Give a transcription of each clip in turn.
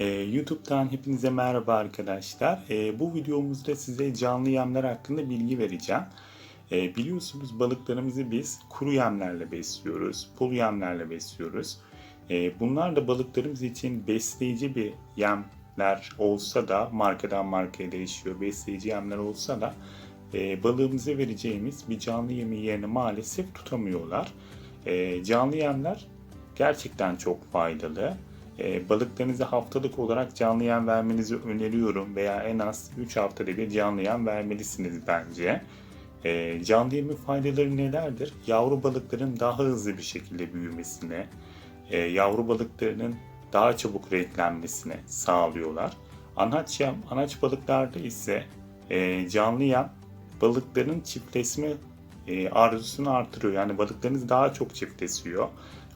Ee, YouTube'dan hepinize merhaba arkadaşlar. Ee, bu videomuzda size canlı yemler hakkında bilgi vereceğim. Ee, biliyorsunuz balıklarımızı biz kuru yemlerle besliyoruz, pul yemlerle besliyoruz. Ee, bunlar da balıklarımız için besleyici bir yemler olsa da markadan markaya değişiyor. Besleyici yemler olsa da e, balığımıza vereceğimiz bir canlı yemi yerini maalesef tutamıyorlar. Canlı yemler gerçekten çok faydalı. E, balıklarınıza haftalık olarak canlı yem vermenizi öneriyorum veya en az 3 haftada bir canlı yem vermelisiniz bence. E, canlı yemin faydaları nelerdir? Yavru balıkların daha hızlı bir şekilde büyümesine, e, yavru balıklarının daha çabuk renklenmesine sağlıyorlar. Anaç yem, anaç balıklarda ise e, canlı yem balıkların çiftleşme e, arzusunu artırıyor. Yani balıklarınız daha çok çiftleşiyor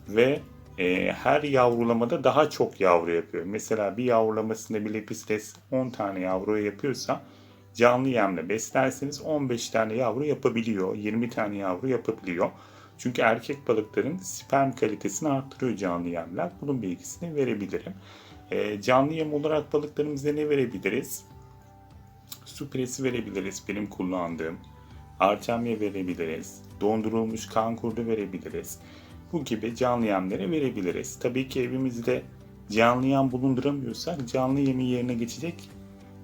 ve e, her yavrulamada daha çok yavru yapıyor. Mesela bir yavrulamasında bir lepistes 10 tane yavru yapıyorsa canlı yemle beslerseniz 15 tane yavru yapabiliyor, 20 tane yavru yapabiliyor. Çünkü erkek balıkların sperm kalitesini arttırıyor canlı yemler. Bunun bilgisini verebilirim. E, canlı yem olarak balıklarımıza ne verebiliriz? Su piresi verebiliriz benim kullandığım. Artemya verebiliriz. Dondurulmuş kan kurdu verebiliriz. Bu gibi canlı yemlere verebiliriz. Tabii ki evimizde canlı yem bulunduramıyorsak canlı yemin yerine geçecek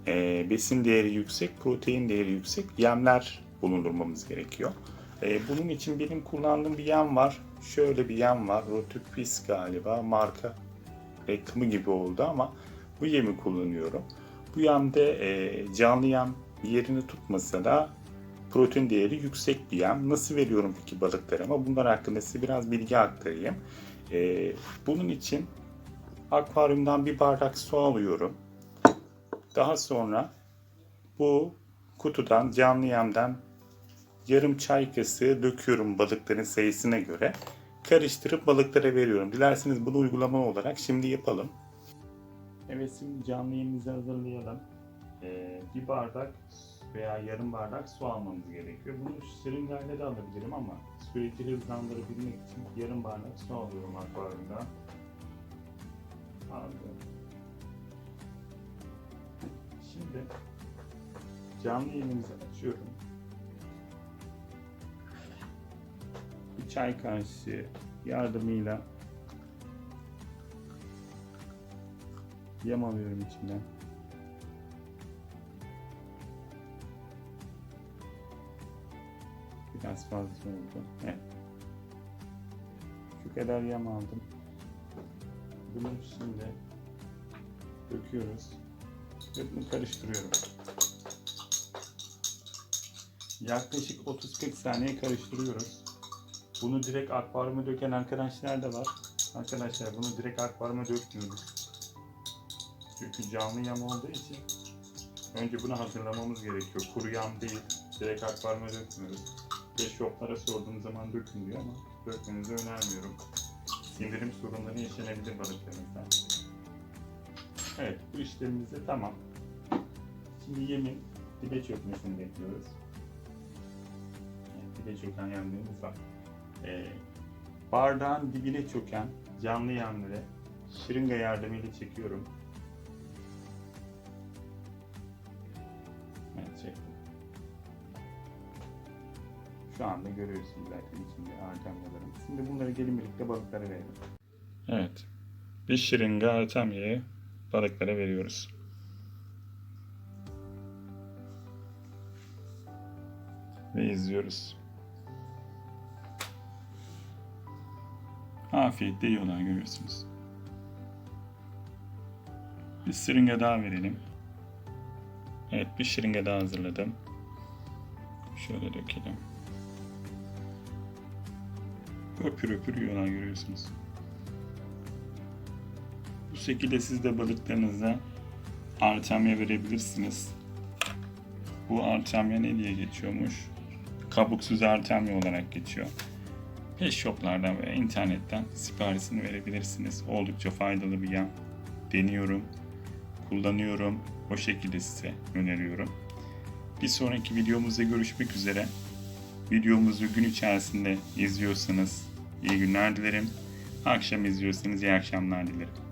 e, besin değeri yüksek, protein değeri yüksek yemler bulundurmamız gerekiyor. E, bunun için benim kullandığım bir yem var. Şöyle bir yem var. Rotupis galiba marka reklamı gibi oldu ama bu yemi kullanıyorum. Bu yemde e, canlı yem yerini tutmasa da protein değeri yüksek bir yem. Nasıl veriyorum peki balıklarıma? Bunlar hakkında size biraz bilgi aktarayım. E, bunun için akvaryumdan bir bardak su alıyorum. Daha sonra bu kutudan canlı yemden yarım çay kaşığı döküyorum balıkların sayısına göre. Karıştırıp balıklara veriyorum. Dilerseniz bunu uygulama olarak şimdi yapalım. Evet şimdi canlı yemimizi hazırlayalım. Ee, bir bardak veya yarım bardak su almamız gerekiyor. Bunu şırıngayla da alabilirim ama süreci hızlandırabilmek için yarım bardak su alıyorum akvaryumdan. Aldım. Şimdi canlı yemimizi açıyorum. Bir çay kaşığı yardımıyla yem alıyorum içinden. Biraz fazla oldu. Evet. Şu kadar yem aldım. Bunu şimdi döküyoruz ve bunu karıştırıyorum. Yaklaşık 30-40 saniye karıştırıyoruz. Bunu direkt akvaryuma döken arkadaşlar da var. Arkadaşlar bunu direkt akvaryuma dökmüyoruz. Çünkü canlı yem olduğu için önce bunu hazırlamamız gerekiyor. Kuru yem değil. Direkt akvaryuma dökmüyoruz. Ve shoplara sorduğum zaman dökün diyor ama dökmenizi önermiyorum. Sindirim sorunları yaşanabilir balıklarınızda. Evet bu işlemimiz de tamam. Şimdi yemin dibe çökmesini bekliyoruz. Evet, dibe çöken yemlerimiz var. Ee, bardağın dibine çöken canlı yemleri şırınga yardımıyla çekiyorum. Evet çektim. Şu anda görüyorsunuz zaten içinde artemyalarım. Şimdi bunları gelin birlikte balıklara verelim. Evet. Bir şırınga artemyayı balıklara veriyoruz. Ve izliyoruz. Afiyetle yiyorlar görüyorsunuz. Bir şırınga daha verelim. Evet bir şırınga daha hazırladım. Şöyle dökelim. Öpür öpür yiyorlar görüyorsunuz. Bu şekilde siz de balıklarınıza artemya verebilirsiniz. Bu artemya ne diye geçiyormuş? Kabuksuz artemya olarak geçiyor. Pet shoplardan veya internetten siparişini verebilirsiniz. Oldukça faydalı bir yem. Deniyorum, kullanıyorum. O şekilde size öneriyorum. Bir sonraki videomuzda görüşmek üzere. Videomuzu gün içerisinde izliyorsanız iyi günler dilerim. Akşam izliyorsanız iyi akşamlar dilerim.